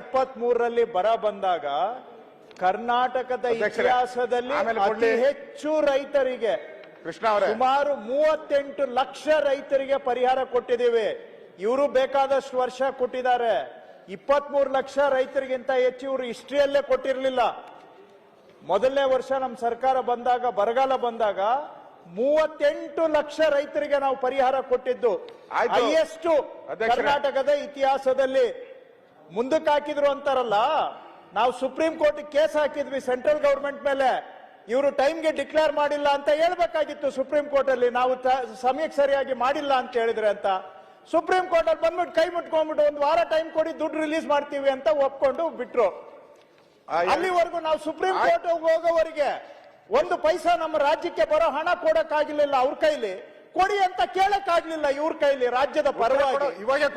ಇಪ್ಪತ್ತ್ ಮೂರರಲ್ಲಿ ಬರ ಬಂದಾಗ ಕರ್ನಾಟಕದ ಇತಿಹಾಸದಲ್ಲಿ ಅತಿ ಹೆಚ್ಚು ರೈತರಿಗೆ ಕೃಷ್ಣ ಅವರೇ. ಸುಮಾರು ಮೂವತ್ತೆಂಟು ಲಕ್ಷ ರೈತರಿಗೆ ಪರಿಹಾರ ಕೊಟ್ಟಿದ್ದೀವಿ. ಇವರು ಬೇಕಾದಷ್ಟು ವರ್ಷ ಕೊಟ್ಟಿದ್ದಾರೆ. ಇಪ್ಪತ್ಮೂರು ಲಕ್ಷ ರೈತರಿಗಿಂತ ಹೆಚ್ಚು ಇವರು ಹಿಸ್ಟ್ರಿಯಲ್ಲೇ ಕೊಟ್ಟಿರಲಿಲ್ಲ. ಮೊದಲನೇ ವರ್ಷ ನಮ್ಮ ಸರ್ಕಾರ ಬಂದಾಗ ಬರಗಾಲ ಬಂದಾಗ ಮೂವತ್ತೆಂಟು ಲಕ್ಷ ರೈತರಿಗೆ ನಾವು ಪರಿಹಾರ ಕೊಟ್ಟಿದ್ದು. ಎಷ್ಟು ಹೈಯೆಸ್ಟ್ ಕರ್ನಾಟಕದ ಇತಿಹಾಸದಲ್ಲಿ. ಮುಂದಕ್ಕೆ ಹಾಕಿದ್ರು ಅಂತಾರಲ್ಲ ನಾವು ಸುಪ್ರೀಂ ಕೋರ್ಟ್ ಕೇಸ್ ಹಾಕಿದ್ವಿ ಸೆಂಟ್ರಲ್ ಗವರ್ಮೆಂಟ್ ಮೇಲೆ. ಇವರು ಟೈಮ್ಗೆ ಡಿಕ್ಲೇರ್ ಮಾಡಿಲ್ಲ ಅಂತ ಹೇಳ್ಬೇಕಾಗಿತ್ತು ಸುಪ್ರೀಂ ಕೋರ್ಟ್ ಅಲ್ಲಿ ನಾವು ಸಮಯಕ್ಕೆ ಸರಿಯಾಗಿ ಮಾಡಿಲ್ಲ ಅಂತ ಹೇಳಿದ್ರೆ ಅಂತ. ಸುಪ್ರೀಂ ಕೋರ್ಟ್ ಅಲ್ಲಿ ಬಂದ್ಬಿಟ್ಟು ಕೈ ಮುಟ್ಕೊಂಡ್ಬಿಟ್ಟು ಒಂದು ವಾರ ಟೈಮ್ ಕೊಡಿ ದುಡ್ಡು ರಿಲೀಸ್ ಮಾಡ್ತೀವಿ ಅಂತ ಒಪ್ಕೊಂಡು ಬಿಟ್ರು. ಅಲ್ಲಿವರೆಗೂ ನಾವು ಸುಪ್ರೀಂ ಕೋರ್ಟ್ ಹೋಗೋವರಿಗೆ ಒಂದು ಪೈಸಾ ನಮ್ಮ ರಾಜ್ಯಕ್ಕೆ ಬರೋ ಹಣ ಕೊಡಕ್ಕಾಗಿರ್ಲಿಲ್ಲ ಅವ್ರ ಕೈಲಿ. ಕೊಡಿ ಅಂತ ಕೇಳಕ್ಕಾಗ್ಲಿಲ್ಲ ಇವ್ರ ಕೈಲಿ ರಾಜ್ಯದ ಪರವಾಗಿ.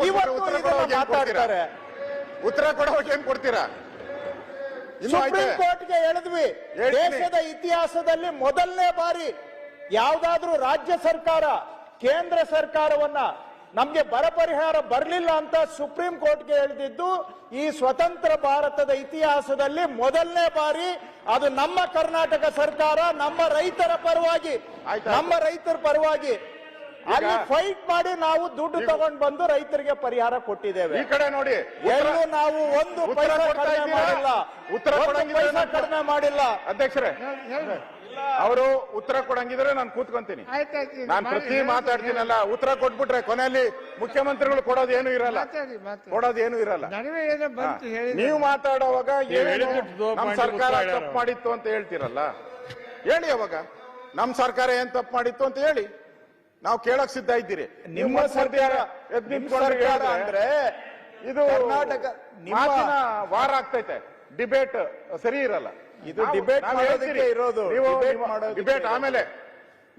ಇವತ್ತು? ಮಾತಾಡ್ತಾರೆ. ಉತ್ತರ ಕೊಡೋಕೆ ಏನ್ ಕೊಡ್ತೀರಾ? ಸುಪ್ರೀಂ ಕೋರ್ಟ್ಗೆ ಹೇಳಿದ್ವಿ. ದೇಶದ ಇತಿಹಾಸದಲ್ಲಿ ಮೊದಲನೇ ಬಾರಿ ಯಾವ್ದಾದ್ರೂ ರಾಜ್ಯ ಸರ್ಕಾರ ಕೇಂದ್ರ ಸರ್ಕಾರವನ್ನ ನಮ್ಗೆ ಬರ ಪರಿಹಾರ ಬರಲಿಲ್ಲ ಅಂತ ಸುಪ್ರೀಂ ಕೋರ್ಟ್ಗೆ ಹೇಳಿದ್ದು ಈ ಸ್ವತಂತ್ರ ಭಾರತದ ಇತಿಹಾಸದಲ್ಲಿ ಮೊದಲನೇ ಬಾರಿ ಅದು ನಮ್ಮ ಕರ್ನಾಟಕ ಸರ್ಕಾರ ನಮ್ಮ ರೈತರ ಪರವಾಗಿ ನಮ್ಮ ರೈತರ ಪರವಾಗಿ ಅಲ್ಲಿ ಫೈಟ್ ಮಾಡಿ ನಾವು ದುಡ್ಡು ತಗೊಂಡ್ ಬಂದು ರೈತರಿಗೆ ಪರಿಹಾರ ಕೊಟ್ಟಿದ್ದೇವೆ. ಈ ಕಡೆ ನೋಡಿ ಎಲ್ಲ ನಾವು ಒಂದು ಪೈಸಾ ಕಡಿಮೆ ಮಾಡಿಲ್ಲ. ಉತ್ತರ ಪೈಸಾ ಕಡಿಮೆ ಮಾಡಿಲ್ಲ. ಅಧ್ಯಕ್ಷರೇ ಅವರು ಉತ್ತರ ಕೊಡಂಗಿದ್ರೆ ನಾನು ಕೂತ್ಕೊಂತೀನಿ. ನಾನು ಪ್ರತಿ ಮಾತಾಡ್ತೀನಲ್ಲ ಉತ್ತರ ಕೊಟ್ಬಿಟ್ರೆ ಕೊನೆಯಲ್ಲಿ ಮುಖ್ಯಮಂತ್ರಿಗಳು ಕೊಡೋದೇನು ಏನು ಇರಲ್ಲ. ಕೊಡೋದೇನು ಇರಲ್ಲ. ನೀವು ಮಾತಾಡುವಾಗ ನಮ್ಮ ಸರ್ಕಾರ ತಪ್ಪು ಮಾಡಿತ್ತು ಅಂತ ಹೇಳ್ತೀರಲ್ಲ. ಹೇಳಿ ಅವಾಗ. ನಮ್ ಸರ್ಕಾರ ಏನ್ ತಪ್ಪು ಮಾಡಿತ್ತು ಅಂತ ಹೇಳಿ. ನಾವು ಕೇಳಕ್ ಸಿದ್ಧ ಇದ್ದೀರಿ. ನಿಮ್ಮ ಸರ್ಕಾರ ಅಂದ್ರೆ ಇದು ಕರ್ನಾಟಕ ನಿಮ್ಮ- ವಾರ ಆಗ್ತೈತೆ. ಡಿಬೇಟ್ ಸರಿ ಇರಲ್ಲ. ಇದು ಡಿಬೇಟ್ ಮಾಡೋದಕ್ಕೆ ಇರೋದು. ಡಿಬೇಟ್ ಆಮೇಲೆ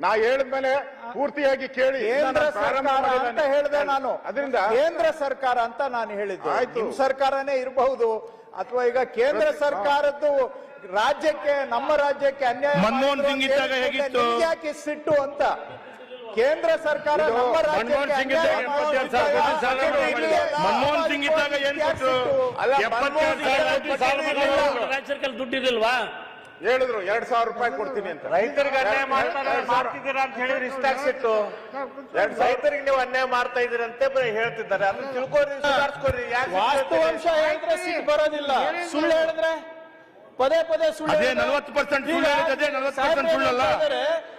ನಾ ಹೇಳಿದ್ಮೇಲೆ ಪೂರ್ತಿಯಾಗಿ ಕೇಳಿ. ಕೇಂದ್ರ ಸರ್ಕಾರ ಅಂತ ಹೇಳಿದೆ ನಾನು. ಅದರಿಂದ ಕೇಂದ್ರ ಸರ್ಕಾರ ಅಂತ ನಾನು ಹೇಳಿದ್ದೆ. ಆಯ್ತು. ನಿಮ್ ಸರ್ಕಾರನೇ ಇರಬಹುದು. ಅಥವಾ ಈಗ ಕೇಂದ್ರ ಸರ್ಕಾರದ್ದು ರಾಜ್ಯಕ್ಕೆ ನಮ್ಮ ರಾಜ್ಯಕ್ಕೆ ಅನ್ಯಾಯ ಮನಮೋಹನ್ ಮಾಡಿದ್ರು ಸಿಂಗ್ ಇದ್ದಾಗ ಹೇಗಿತ್ತು? ಯಾಕೆ ಸಿಟ್ಟು ಅಂತ? ಕೇಂದ್ರ ಸರ್ಕಾರ ಮನಮೋಹನ್ ಸಿಂಗ್ ಇದ್ದಾಗ ಸಾವಿರ ಸಾಲ. ಮನಮೋಹನ್ ಸಿಂಗ್ ಇದ್ದಾಗ ಏನ್ ಸಾವಿರ. ರಾಜ್ಯ ಸರ್ಕಾರ ದುಡ್ಡಿರಲಿಲ್ವಾ ಹೇಳಿದ್ರು ಎರಡ್ ಸಾವಿರ ರೂಪಾಯಿ ಕೊಡ್ತೀನಿ ಅಂತ. ರೈತರಿಗೆ ಅನ್ಯಾಯ ಮಾಡ್ತಾರೆ ಮಾಡ್ತಿದ್ದೀರಾ ಅಂತ ಹೇಳಿದ್ರೆ ಇಷ್ಟ ಆಗ್ಸಿತ್ತು ಎರಡ್ ರೈತರಿಗೆ ನೀವು ಅನ್ಯಾಯ ಮಾಡ್ತಾ ಇದೀರಂತೆ ಬರೀ ಹೇಳ್ತಿದ್ದಾರೆ. ಅದನ್ನ ತಿಳ್ಕೊರಿ ಸುಧಾರಿಸ್ಕೊರಿ ಯಾಕೆ ವಾಸ್ತವಾಂಶ ಹೇಳಿದ್ರೆ ಸಿಟ್ಟು ಬರೋದಿಲ್ಲ. ಸುಳ್ಳು ಹೇಳಿದ್ರೆ ಪದೇ ಪದೇ ಸುಳ್ಳು ಅದೇ ಹೇಳಿದ್ರೆ- 40% ಸುಳ್ಳು ಅದೇ 40% ಸಾಹೇಬ್ರು ಸುಳ್ಳಲ್ಲ?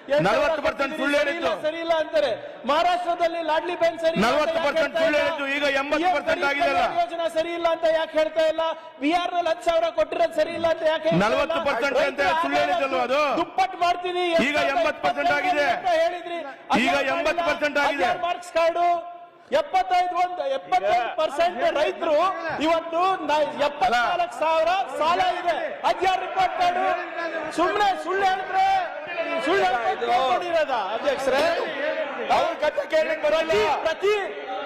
ಎಂಟು 40% ಸುಳ್ಳು ಹೇಳಿದ್ದು. ಸರಿ ಇಲ್ಲ ಅಂತಾರೆ ಮಹಾರಾಷ್ಟ್ರದಲ್ಲಿ ಲಾಡ್ಲಿ ಬೆನ್ ಸರಿ ಇಲ್ಲ ಅಂತ 40% ಯಾಕೆ ಹೇಳ್ತಾ ಸುಳ್ಳು? ಹೇಳಿದ್ದು, ಈಗ 80% ಆಗಿದೆ ಅಲ್ಲ ಗರೀಬ್ ಯೋಜನೆ ಸರಿ ಇಲ್ಲ ಅಂತ ಯಾಕೆ ಹೇಳ್ತಾ ಇಲ್ಲ ಬಿಹಾರ್ನಲ್ಲಿ ಹತ್ತು ಸಾವಿರ ಕೊಟ್ಟಿರೋದು ಸರಿ ಇಲ್ಲ ಅಂತ ಯಾಕೆ ನಲವತ್ತು ಪರ್ಸೆಂಟ್ 40% ಅಂತ ಸುಳ್ಳು ಹೇಳಿದ್ದಲ್ವಾ ಅದು? ದುಪ್ಪಟ್ಟು ಮಾಡ್ತೀನಿ ಈಗ 80% ಆಗಿದೆ. ಹೇಳಿದ್ರಿ ಈಗ 80% ಆಗಿದೆ. ಮಾರ್ಕ್ಸ್ ಕಾರ್ಡು ಎಪ್ಪತ್ತೈದು ಒಂದು ಎಪ್ಪತ್ತೈದು ಪರ್ಸೆಂಟ್ ರೈತರು ಇವತ್ತು ಎಪ್ಪತ್ನಾಲ್ಕು ಸಾವಿರ ಸಾಲ ಇದೆ. ಅದ್ಯಾರು ರಿಪೋರ್ಟ್ ಕಾರ್ಡು ಸುಮ್ಮನೆ ಸುಳ್ಳು ಹೇಳಿದ್ರೆ ಸುಳ್ಳು ಹೇಳ್ಕೊಂಡಿರೋದ ಅಧ್ಯಕ್ಷರೇ ಅವ್ರ ಕತೆ ಕೇಳಲಿಕ್ಕೆ ಬರಲ್ಲ. ಪ್ರತಿ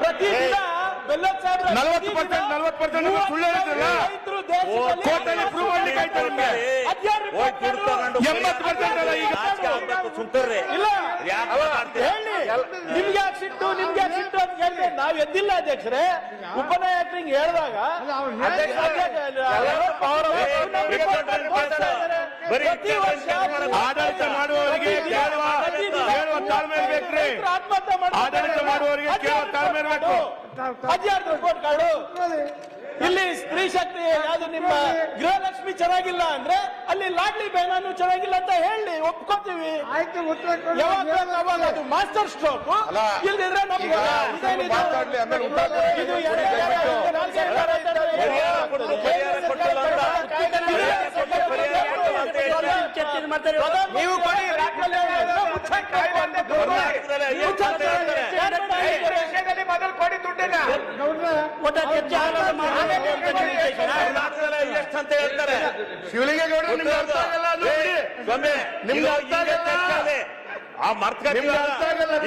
ಪ್ರತಿ ದಿನ ಬೆಲ್ಲದ್ ಸಾಹೇಬ್ರೆ, 40% ಪ್ರತಿ ದಿನ 40% ಅಂತ ಸುಳ್ಳು ಹೇಳಿದ್ರಲ್ಲ? ಕೋರ್ಟಲ್ಲಿ ಮಾಡ್ಲಿಕ್ಕೆ ಆಯ್ತಾ ನಿಮ್ಗೆ? ಅದ್ಯಾರು report 80% ಅಲ್ಲ ಈಗ ಸುಂಟರ್ರಿ. ಇಲ್ಲ? ಹೇಳಿ. ನಿಮ್ಗೆ ಸಿಟ್ಟು? ನಿಮ್ಗೆ ಸಿಟ್ಟು ಅಂತ ಹೇಳಿದ್ರೆ ನಾವ್ ಎದ್ದಿಲ್ಲ ಅಧ್ಯಕ್ಷರೇ. ಉಪನಾಯಕರಿಗೆ ಹೇಳಿದಾಗ ಬರೀ ವರ್ಷ ಆಡಳಿತ ಮಾಡುವವರಿಗೆ ಕೇಳುವ ಕೇಳುವ ತಾಳ್ಮೆ ಇರ್ಬೇಕ್ರಿ. ಆಡಳಿತ ಮಾಡುವವರಿಗೆ ಕೇಳುವ ತಾಳ್ಮೆ ಇರ್ಬೇಕು. ಅದ್ಯಾರ್ದು ರಿಪೋರ್ಟ್ ಕಾರ್ಡು ಇಲ್ಲಿ ಸ್ತ್ರೀ ಶಕ್ತಿ ಯಾವುದು ನಿಮ್ಮ ಗೃಹಲಕ್ಷ್ಮಿ ಚೆನ್ನಾಗಿಲ್ಲ ಅಂದ್ರೆ ಅಲ್ಲಿ ಲಾಡ್ಲಿ ಬೇನಾನು ಚೆನ್ನಾಗಿಲ್ಲ ಅಂತ ಹೇಳಿ ಒಪ್ಕೋತೀವಿ. ಅದು ಮಾಸ್ಟರ್ ಸ್ಟ್ರೋಕ್. ಇಲ್ಲಿ ಇಲ್ದಿದ್ರೆ ನಮ್ಗೆ ಇದು ನೀವು ಕೊಡಿ ಮೊದಲು ಕೊಡಿ ದುಡ್ಡಿನ ಅಂತ ಹೇಳ್ತಾರೆ ಶಿವಲಿಂಗ ಗೌಡರು ನಿಮ್ಗೆ ಅರ್ಥ ಆಗಲ್ಲ ನೋಡಿ ನಿಮ್ಗೆ ಅರ್ಥ ಆಗಲ್ಲ. ಆ ಮರ್ತ.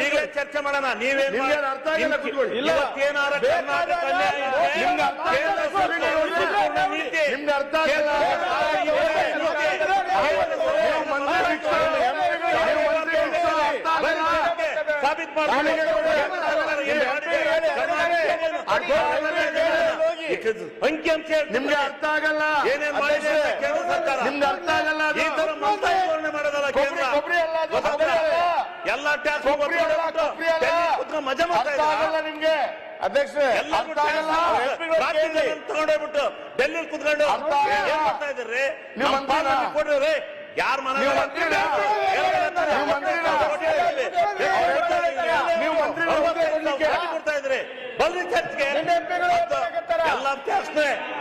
ಈಗಲೇ ಚರ್ಚೆ ಮಾಡೋಣ ಅರ್ಥ ಆಗಲ್ಲ ಇವತ್ತೇನಾರ. ನಿಮ್ಗೆ ಅರ್ಥ. ನೀವು ಅರ್ಥ ಆಗಲ್ಲ. ಸಾಬೀತ್ ಅಂಕಿಅಂಶ ನಿಮ್ಗೆ ಅರ್ಥ ಆಗಲ್ಲ ಏನೇನ್ ಮಾಡಿದೆ ಅಂತ ಕೇಂದ್ರ ಸರ್ಕಾರ ನಿಮ್ಗೆ ಅರ್ಥ ಆಗಲ್ಲ. ಈ ತರ ಮಾಡೋದಲ್ಲ ಕೇಂದ್ರ ಎಲ್ಲ ಟ್ಯಾಕ್ಸ್ ಮಜಾ ಮಾಡ್ತಾ? ನಿಮ್ಗೆ. ಆಗಲ್ಲ. ತಗೊಂಡೋಗ್ಬಿಟ್ಟು ಡೆಲ್ಲಿ ಕುತ್ಕೊಂಡು ಮಾಡ್ತಾ ಇದ್ರಿ ಯಾರ ಮನೆ ನೀವು ಮಂತ್ರಿನಾ? ನೀವು ಮಂತ್ರಿನಾ? ನೀವು ಮಂತ್ರಿನಾ? ಹುದ್ದೆ ಕೊಡ್ಲಿಕ್ಕೆ? ಕೊಡ್ತಾ ಇದ್ರಿ ಬನ್ನಿ ಚರ್ಚ್ಗೆ ಎಲ್ಲ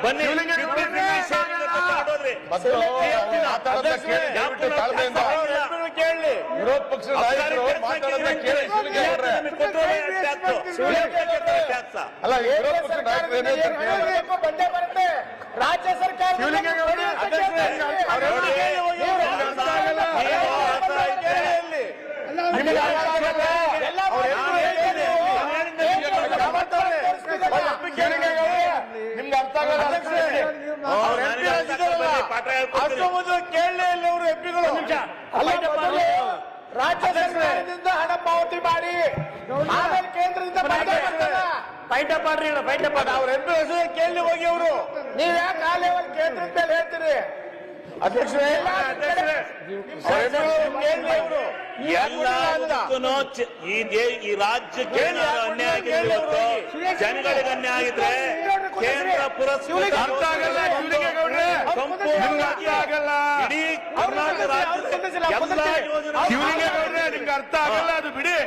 ಬನ್ನಿ ಇವ್ನಿಗೆ 50 ಕೊಡ್ರಿ. share ಇಂದ ತಗೊಂಡೋಗ್ರಿ. ಮತ್ತು ಕೇಳಿ ವಿರೋಧ ಪಕ್ಷದ. ಅಲ್ಲ ವಿರೋಧ ಪಕ್ಷದ. ಬಂದೇ ಬರುತ್ತೆ ರಾಜ್ಯ ಸರ್ಕಾರ. ನಿಮ್ಗೆ ಅರ್ಥ ಆಗಲ್ಲ. ನಿಮ್ಗೆ ಅರ್ಥ ಆಗಲ್ಲ. ಅವ್ರು ಹೇಳ್ತಾರೆ ಕೇಳಿ. ಶಿವಲಿಂಗ ಗೌಡ್ರೆ, ನಿಮ್ಗೆ ಅರ್ಥ ಆಗಲ್ಲ ಅಧ್ಯಕ್ಷರೇ. ಅವ್ರು MP ಆಗಿದ್ದಾರಲ್ಲ. ಅಷ್ಟು ಮೊದಲು ಕೇಳಲೇ ಇಲ್ಲ ಅವರು ಎಂಪಿಗಳು ರಾಜ್ಯ ಸರ್ಕಾರದಿಂದ ಹಣ ಪಾವತಿ ಮಾಡಿ. ಆಮೇಲೆ ಕೇಂದ್ರದಿಂದ. ಫೈಟ್ ಅಪ್ ಮಾಡ್ರಿ ಫೈಟ್ ಅಪ್ ಅವ್ರ ಎಂಪಿ ಹೆಸರು ಕೇಳಿ ಹೋಗಿ ಅವರು. ನೀವ್ ಯಾಕೆ ಆ ಲೆವೆಲ್ ಕೇಂದ್ರದ ಮೇಲೆ ಹೇಳ್ತೀರಿ? ಅಧ್ಯಕ್ಷರೇ ಈ ದೇ- ಈ ರಾಜ್ಯಕ್ಕೆ ಅನ್ಯಾಯ ಆಗಿದ್ರೆ ಇವತ್ತು ಜನಗಳಿಗೆ ಅನ್ಯಾಯ ಆಗಿದ್ರೆ ಕೇಂದ್ರ ಪುರಸ್ಕೃತ ಆಗಲ್ಲ ಇಡೀ ಕರ್ನಾಟಕ ರಾಜ್ಯದ ಎಲ್ಲ ಯೋಜನೆ ನಿಮ್ಗೆ ಅರ್ಥ ಆಗಲ್ಲ ಅದು ಬಿಡಿ.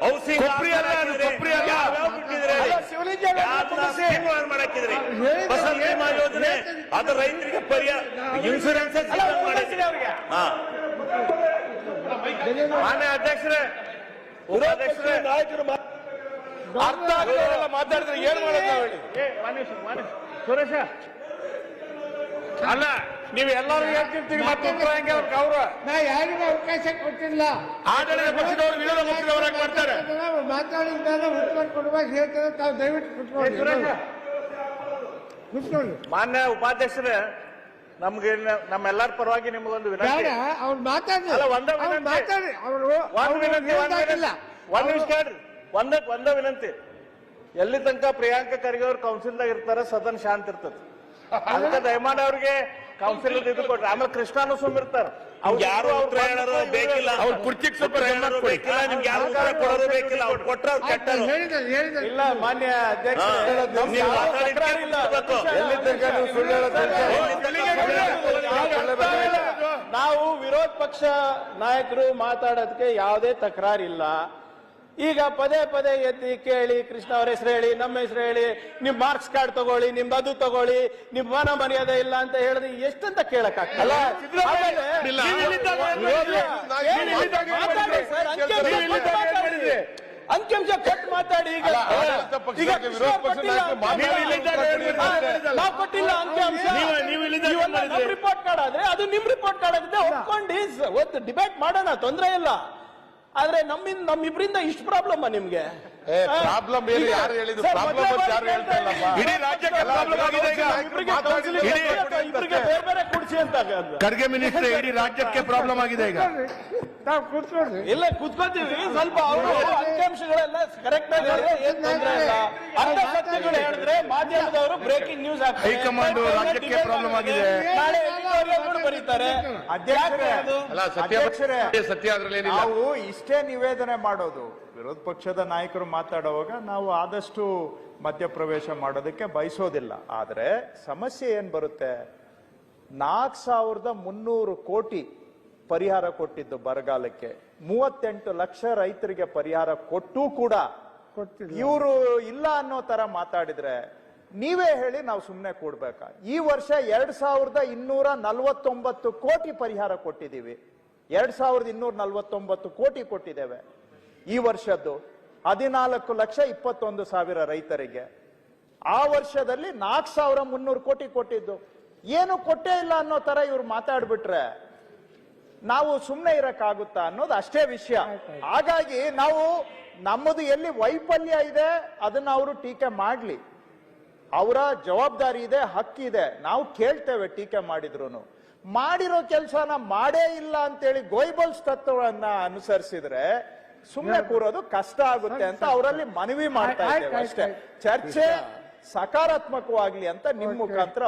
ಕೊಬ್ರಿ ಅಲ್ಲ ಅದು, ಕೊಬ್ರಿ ಅಲ್ಲ. ಮಾಡಾಕಿದ್ರಿ ಫಸಲ್ ಬಿಮಾ ಯೋಜನೆ ಅದು ರೈತರಿಗೆ ಪರಿಹಾರ ಇನ್ಸೂರೆನ್ಸ್ ಕುಂದಿಸಿ ಅವ್ರಿಗೆ. ಹಾ. ಮಾನ್ಯ ಅಧ್ಯಕ್ಷರೇ ಉಪಾಧ್ಯಕ್ಷರೇ ನಾಯಕರು ಅರ್ಥ ಆಗಲ್ಲ ಮಾತಾಡಿದ್ರೆ ಏನ್ ಮಾಡೋದು ಹೇಳಿ? ಸುರೇಶ. ಅಲ್ಲ ನೀವು ಎಲ್ಲರೂ ಹೇಳ್ತಿರ್ತೀರಿ ಮತ್ತೆ ಉತ್ತರ ಹೆಂಗೆ ಅವ್ರ? ಗೌರವ ನಾ ಯಾರಿಗೂ ಅವಕಾಶ ಕೊಟ್ಟಿಲ್ಲ. ಆಡಳಿತ ಪಕ್ಷದವರು ವಿರೋಧ ಪಕ್ಷದವರಾಗಿ ಮಾಡ್ತಾರೆ ಮಾತಾಡಿದ್ದಾರೆ ಉತ್ತರ ಕೊಡುವಾಗ ಹೇಳ್ತಾರೆ. ತಾವು ದಯವಿಟ್ಟು ಕುತ್ಕೊಳ್ಳಿ. ಕುತ್ಕೊಳ್ಳಿ. ಮಾನ್ಯ ಉಪಾಧ್ಯಕ್ಷರೇ ನಮ್ಗೆ ನಮ್ಮೆಲ್ಲರ ಪರವಾಗಿ ನಿಮ್ಗೊಂದು ವಿನಂತಿ. ಅವ್ರು ಮಾತಾಡಿ ಒಂದೇ. ಮಾತಾಡಿ ಅವರು ಒಂದು ವಿನಂತಿ. ಒಂದ್ ನಿಮಿಷ ಕೇಳ್ರಿ ಒಂದಕ್ಕೆ ಒಂದೇ ವಿನಂತಿ. ಎಲ್ಲಿ ತನಕ ಪ್ರಿಯಾಂಕಾ ಖರ್ಗೆ ಅವ್ರು ಕೌನ್ಸಿಲ್ದಾಗ ಇರ್ತಾರೆ ಸದನ್ ಶಾಂತ ಇರ್ತದೆ. ಅದಕ್ಕೆ ದಯಮಾಡಿ ಅವ್ರಿಗೆ ಕೌನ್ಸಿಲ್ ಇದು ಕೊಟ್ರಿ. ಆಮೇಲೆ ಕೃಷ್ಣಾನು ಸುಮ್ ಇರ್ತಾರ ಯಾರು ಉತ್ತರ ಹೇಳೋರು ಬೇಕಿಲ್ಲ. ಅವ್ರ ಕುರ್ಚಿಗೆ ಸ್ವಲ್ಪ ಹೇಳೋರು ಬೇಕಿಲ್ಲ ನಿಮ್ಗೆ ಯಾರು ಉತ್ತರ ಕೊಡೋರು ಬೇಕಿಲ್ಲ. ಅವ್ರು ಕೊಟ್ರೆ ಅವ್ರು ಕೆಟ್ಟರು ಇಲ್ಲ ಮಾನ್ಯ ಅಧ್ಯಕ್ಷ ನೀವು. ಎಲ್ಲಿ ತನಕ ನೀವು ಸುಳ್ಳು ಹೇಳೋದು? ನಾವು ವಿರೋಧ ಪಕ್ಷ ನಾಯಕರು ಮಾತಾಡೋದಕ್ಕೆ ಯಾವುದೇ ತಕರಾರಿಲ್ಲ. ಈಗ ಪದೇ ಪದೇ ಎತ್ತಿ ಕೇಳಿ ಕೃಷ್ಣ ಅವ್ರ ಹೆಸರು ಹೇಳಿ ನಮ್ಮ ಹೆಸರು ಹೇಳಿ ನಿಮ್ ಮಾರ್ಕ್ಸ್ ಕಾರ್ಡ್ ತಗೊಳ್ಳಿ ನಿಮ್ ಅದು ತಗೊಳ್ಳಿ ನಿಮ್ ಮನ ಮರ್ಯಾದೆ ಇಲ್ಲ ಅಂತ ಹೇಳಿದ್ರೆ ಎಷ್ಟಂತ ಕೇಳಕ್ಕಾಗಲ್ಲ ಅಂಕಿಂಶ ಅಂಕಿಅಂಶ ಕೊಟ್ಟು ಮಾತಾಡಿ ಈಗ ಈಗ ವಿರೋಧ. ನೀವು ಕೊಟ್ಟಿಲ್ಲ ಅಂಕಿಅಂಶ ರಿಪೋರ್ಟ್ ಕಾರ್ಡ್ ಆದ್ರೆ ಅದು ನಿಮ್ ರಿಪೋರ್ಟ್ ಕಾರ್ಡ್ ಆಗಿದೆ ಒಪ್ಕೊಂಡು ಒಂದು ಡಿಬೇಟ್ ಮಾಡೋಣ ತೊಂದ್ರೆ ಇಲ್ಲ ಆದ್ರೆ ನಮ್ಮಿಂದ ನಮ್ಮಿಬ್ರಿಂದ ಇಷ್ಟು ಪ್ರಾಬ್ಲಮ್ ನಿಮ್ಗೆ ಏ, ಪ್ರಾಬ್ಲಮ್ ಏನು ಯಾರು ಹೇಳಿದ್ರು? ಪ್ರಾಬ್ಲಮ್ ಅಂತ ಯಾರು ಹೇಳ್ತಾ ಇಲ್ಲಪ್ಪ. ಇಡೀ ರಾಜ್ಯಕ್ಕೆ problem ಆಗಿದೆ ಈಗ. ಇಬ್ರಿಗೆ ಬೇರೆ ಬೇರೆ ಕೂಡಿಸಿ ಅಂತ. ಖರ್ಗೆ ಮಿನಿಸ್ಟರ್ ಇಡೀ ರಾಜ್ಯಕ್ಕೆ ಪ್ರಾಬ್ಲಮ್ ಆಗಿದೆ ಈಗ ತಾವು ಕೂತ್ಕೊಳ್ರಿ ಇಲ್ಲ ಕುತ್ಕೋತೀವಿ ಸ್ವಲ್ಪ ಅವರು ಅಂಕಿಅಂಶಗಳೆಲ್ಲ ಕರೆಕ್ಟ್ ಆಗಿ ಅರ್ಧ ಸತ್ಯಗಳು ಹೇಳಿದ್ರೆ ಮಾಧ್ಯಮದವರು ಬ್ರೇಕಿಂಗ್ ನ್ಯೂಸ್ ಹಾಕ್ತಾರೆ ಹೈಕಮಾಂಡ್ ರಾಜ್ಯಕ್ಕೆ ಪ್ರಾಬ್ಲಮ್ ಆಗಿದೆ. ನಾಳೆ ಕೂಡ ಬರೀತಾರೆ. ಯಾಕೆ ಅಲ್ಲ ಸತ್ಯ ಅಧ್ಯಕ್ಷರೇ, ಸತ್ಯ ಏನಿಲ್ಲ ನಾವು ಇಷ್ಟೇ ನಿವೇದನೆ ಮಾಡೋದು. ವಿರೋಧ ಪಕ್ಷದ ನಾಯಕರು ಮಾತಾಡುವಾಗ ನಾವು ಆದಷ್ಟು ಮಧ್ಯಪ್ರವೇಶ ಮಾಡೋದಕ್ಕೆ ಬಯಸೋದಿಲ್ಲ. ಆದ್ರೆ ಸಮಸ್ಯೆ ಏನ್ ಬರುತ್ತೆ? ನಾಲ್ಕು ಸಾವಿರದ ಮುನ್ನೂರು ಕೋಟಿ ಪರಿಹಾರ ಕೊಟ್ಟಿದ್ದು ಬರಗಾಲಕ್ಕೆ. ಮೂವತ್ತೆಂಟು ಲಕ್ಷ ರೈತರಿಗೆ ಪರಿಹಾರ ಕೊಟ್ಟೂ ಕೂಡ ಇವರು ಇಲ್ಲ ಅನ್ನೋ ತರ ಮಾತಾಡಿದ್ರೆ ನೀವೇ ಹೇಳಿ ನಾವು ಸುಮ್ಮನೆ ಕೊಡ್ಬೇಕಾ. ಈ ವರ್ಷ ಎರಡ್ ಸಾವಿರದ ಇನ್ನೂರ ನಲವತ್ತೊಂಬತ್ತು ಕೋಟಿ ಪರಿಹಾರ ಕೊಟ್ಟಿದ್ದೀವಿ. ಎರಡ್ ಸಾವಿರದ ಇನ್ನೂರ ನಲ್ವತ್ತೊಂಬತ್ತು ಕೋಟಿ ಕೊಟ್ಟಿದ್ದೇವೆ. ಈ ವರ್ಷದ್ದು ಹದಿನಾಲ್ಕು ಲಕ್ಷ ಇಪ್ಪತ್ತೊಂದು ಸಾವಿರ ರೈತರಿಗೆ. ಆ ವರ್ಷದಲ್ಲಿ ನಾಲ್ಕು ಸಾವಿರ ಮುನ್ನೂರು ಕೋಟಿ ಕೊಟ್ಟಿದ್ದು. ಏನು ಕೊಟ್ಟೇ ಇಲ್ಲ ಅನ್ನೋ ತರ ಇವ್ರು ಮಾತಾಡ್ಬಿಟ್ರೆ ನಾವು ಸುಮ್ಮನೆ ಇರಕ್ಕಾಗುತ್ತಾ ಅನ್ನೋದು ಅಷ್ಟೇ ವಿಷಯ. ಹಾಗಾಗಿ ನಾವು ನಮ್ಮದು ಎಲ್ಲಿ ವೈಫಲ್ಯ ಇದೆ ಅದನ್ನ ಅವರು ಟೀಕೆ ಮಾಡ್ಲಿ. ಅವರ ಜವಾಬ್ದಾರಿ ಇದೆ ಹಕ್ಕಿದೆ ನಾವು ಕೇಳ್ತೇವೆ ಟೀಕೆ ಮಾಡಿದ್ರು ಮಾಡಿರೋ ಕೆಲಸನ ಮಾಡೇ ಇಲ್ಲ ಅಂತೇಳಿ ಗೋಯ್ಬಲ್ಸ್ ತತ್ವವನ್ನ ಅನುಸರಿಸಿದ್ರೆ ಸುಮ್ಮನೆ ಕೂರೋದು ಕಷ್ಟ ಆಗುತ್ತೆ ಅಂತ ಅವರಲ್ಲಿ ಮನವಿ ಮಾಡ್ತಾ ಇದ್ದೇವೆ ಅಷ್ಟೇ. ಚರ್ಚೆ ಸಕಾರಾತ್ಮಕವಾಗ್ಲಿ ಅಂತ ನಿಮ್ ಮುಖಾಂತರ